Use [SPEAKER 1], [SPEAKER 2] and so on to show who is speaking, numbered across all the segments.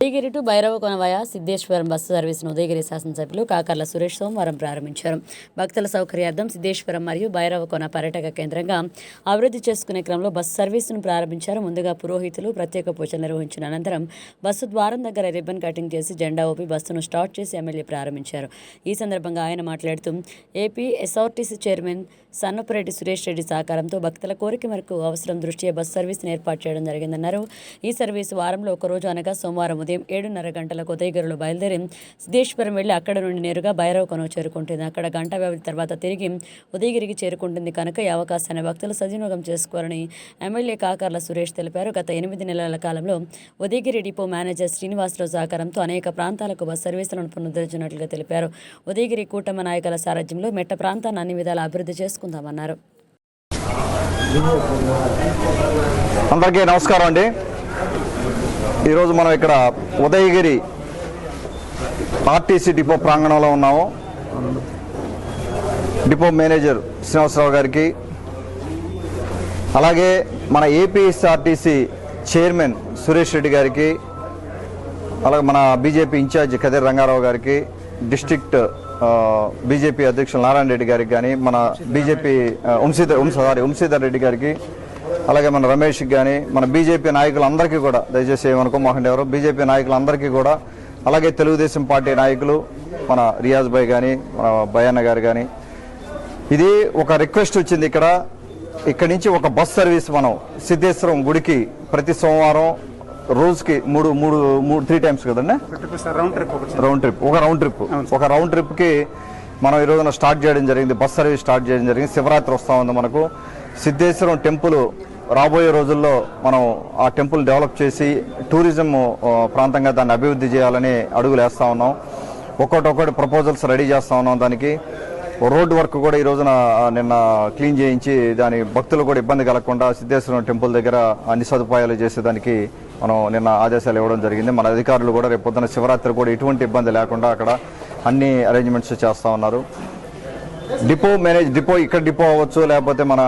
[SPEAKER 1] Udayagiri to Bhairava కొనవయ Siddheswaram bus సర్వీసును ఉదయగిరి శాసనసభ్యులు కాకర్ల సురేష్ సోమవారం ప్రారంభించారు. భక్తుల సౌకర్యార్థం సిద్ధేశ్వరం మరియు భైరవకొన పర్యాటక కేంద్రంగా అభివృద్ధి చేసుకునే క్రమంలో బస్సు సర్వీసును ప్రారంభించారు. ముందుగా పురోహితులు ప్రత్యేక పూజలు నిర్వహించిన అనంతరం బస్సు ద్వారం దగ్గర రిబ్బన్ కటింగ్ చేసి జెండా ఊపి బస్సును స్టార్ట్ చేసి ఎమ్మెల్యే ప్రారంభించారు. ఈ సందర్భంగా ఆయన మాట్లాడుతూ AP SRTC chairman Sannapureddy Suresh Reddy సహకారంతో భక్తుల కోరిక మేరకు అవసరం దృష్ట్యా బస్ సర్వీస్ను ఏర్పాటు చేయడం జరిగిందన్నారు. ఈ సర్వీసు వారంలో ఒక రోజు అనగా సోమవారం ఉదయం ఏడున్నర గంటలకు ఉదయగిరిలో బయలుదేరి సిద్ధేశ్వరం వెళ్ళి అక్కడ నుండి నేరుగా భైరవ కొనవ చేరుకుంటుంది. అక్కడ గంట వ్యవధి తర్వాత తిరిగి ఉదయగిరికి చేరుకుంటుంది. కనుక ఈ అవకాశాన్ని భక్తులు సద్వినియోగం చేసుకోవాలని ఎమ్మెల్యే కాకర్ల సురేష్ తెలిపారు. గత ఎనిమిది నెలల కాలంలో ఉదయగిరి డిపో మేనేజర్ శ్రీనివాసరావు సహకారంతో అనేక ప్రాంతాలకు బస్ సర్వీసులను పునరుద్ధరించినట్లుగా తెలిపారు. ఉదయగిరి కూటమి నాయకుల సారథ్యంలో మెట్ట ప్రాంతాన్ని అన్ని విధాలా అభివృద్ధి చేసుకుందామన్నారు.
[SPEAKER 2] అందరికీ నమస్కారం అండి. ఈరోజు మనం ఇక్కడ ఉదయగిరి ఆర్టీసీ డిపో ప్రాంగణంలో ఉన్నాము. డిపో మేనేజర్ శ్రీనివాసరావు గారికి అలాగే మన ఏపీఎస్ఆర్టీసీ చైర్మన్ సురేష్ రెడ్డి గారికి అలాగే మన బీజేపీ ఇన్ఛార్జ్ కదిర్ రంగారావు గారికి డిస్ట్రిక్ట్ బీజేపీ అధ్యక్షులు నారాయణ రెడ్డి గారికి కానీ మన బీజేపీ వంశీధర్ సారీ వంశీధర్ రెడ్డి గారికి అలాగే మన రమేష్కి కానీ మన బీజేపీ నాయకులందరికీ కూడా దయచేసి ఏమనుకో మోహన్ ఎవరు బీజేపీ నాయకులందరికీ కూడా అలాగే తెలుగుదేశం పార్టీ నాయకులు మన రియాజ్ భాయ్ కానీ మన భయన్న గారు కానీ ఇది ఒక రిక్వెస్ట్ వచ్చింది ఇక్కడ. ఇక్కడి నుంచి ఒక బస్ సర్వీస్ మనం సిద్ధేశ్వరం గుడికి ప్రతి సోమవారం రోజుకి మూడు మూడు మూడు త్రీ టైమ్స్ కదండి?
[SPEAKER 3] రౌండ్ ట్రిప్ ఒకటి
[SPEAKER 2] రౌండ్ ట్రిప్ ఒక రౌండ్ ట్రిప్ ఒక రౌండ్ ట్రిప్కి మనం ఈ రోజున స్టార్ట్ చేయడం జరిగింది బస్ సర్వీస్ స్టార్ట్ చేయడం జరిగింది. శివరాత్రి వస్తా ఉంది మనకు. సిద్ధేశ్వరం టెంపుల్ రాబోయే రోజుల్లో మనం ఆ టెంపుల్ డెవలప్ చేసి టూరిజం ప్రాంతంగా దాన్ని అభివృద్ధి చేయాలని అడుగులు వేస్తా ఉన్నాం. ఒక్కొక్కటి ప్రపోజల్స్ రెడీ చేస్తా ఉన్నాం దానికి. రోడ్ వర్క్ కూడా ఈ రోజున నిన్న క్లీన్ చేయించి దాని భక్తులు కూడా ఇబ్బంది కలగకుండా సిద్ధేశ్వరం టెంపుల్ దగ్గర అన్ని సదుపాయాలు చేసేదానికి మనం నిన్న ఆదేశాలు ఇవ్వడం జరిగింది. మన అధికారులు కూడా రేపు పొద్దున శివరాత్రి కూడా ఎటువంటి ఇబ్బంది లేకుండా అక్కడ అన్ని అరేంజ్మెంట్స్ చేస్తూ ఉన్నారు. డిపో మేనేజ్ డిపో ఇక్కడ డిపో అవ్వచ్చు లేకపోతే మన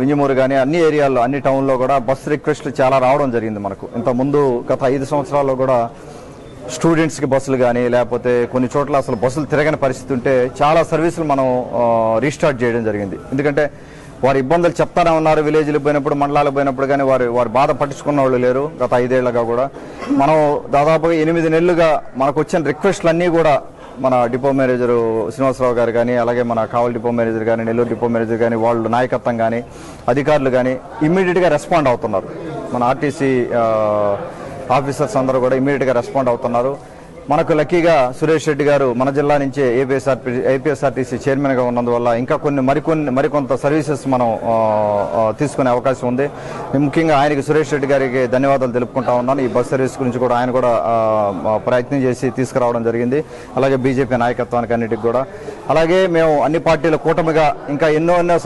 [SPEAKER 2] వింజమూరు కానీ అన్ని ఏరియాల్లో అన్ని టౌన్లో కూడా బస్ రిక్వెస్ట్లు చాలా రావడం జరిగింది మనకు. ఇంత ముందు గత ఐదు సంవత్సరాల్లో కూడా స్టూడెంట్స్కి బస్సులు కానీ లేకపోతే కొన్ని చోట్ల అసలు బస్సులు తిరగని పరిస్థితి ఉంటే చాలా సర్వీసులు మనం రీస్టార్ట్ చేయడం జరిగింది. ఎందుకంటే వారి ఇబ్బందులు చెప్తానే ఉన్నారు విలేజ్లకు పోయినప్పుడు మండలాలకు పోయినప్పుడు కానీ వారి వారి బాధ పట్టించుకున్న వాళ్ళు లేరు గత ఐదేళ్ళుగా కూడా. మనం దాదాపుగా ఎనిమిది నెలలుగా మనకు వచ్చిన రిక్వెస్ట్లు అన్నీ కూడా మన డిపో మేనేజర్ శ్రీనివాసరావు గారు కానీ అలాగే మన కావల్ డిపో మేనేజర్ కానీ నెల్లూరు డిపో మేనేజర్ కానీ వాళ్ళు నాయకత్వం కానీ అధికారులు కానీ ఇమ్మీడియట్గా రెస్పాండ్ అవుతున్నారు. మన ఆర్టీసీ ఆఫీసర్స్ అందరూ కూడా ఇమ్మీడియట్గా రెస్పాండ్ అవుతున్నారు. మనకు లక్కీగా సురేష్ రెడ్డి గారు మన జిల్లా నుంచే ఏపీఎస్ఆర్పీ ఏపీఎస్ఆర్టీసీ చైర్మన్గా ఉన్నందువల్ల ఇంకా కొన్ని మరికొన్ని మరికొంత సర్వీసెస్ మనం తీసుకునే అవకాశం ఉంది. ముఖ్యంగా ఆయనకి సురేష్ రెడ్డి గారికి ధన్యవాదాలు తెలుపుకుంటా ఉన్నాను. ఈ బస్ సర్వీస్ గురించి కూడా ఆయన కూడా ప్రయత్నం చేసి తీసుకురావడం జరిగింది. అలాగే బీజేపీ నాయకత్వానికి అన్నిటికి కూడా. అలాగే మేము అన్ని పార్టీల కూటమిగా ఇంకా ఎన్నో ఎన్నో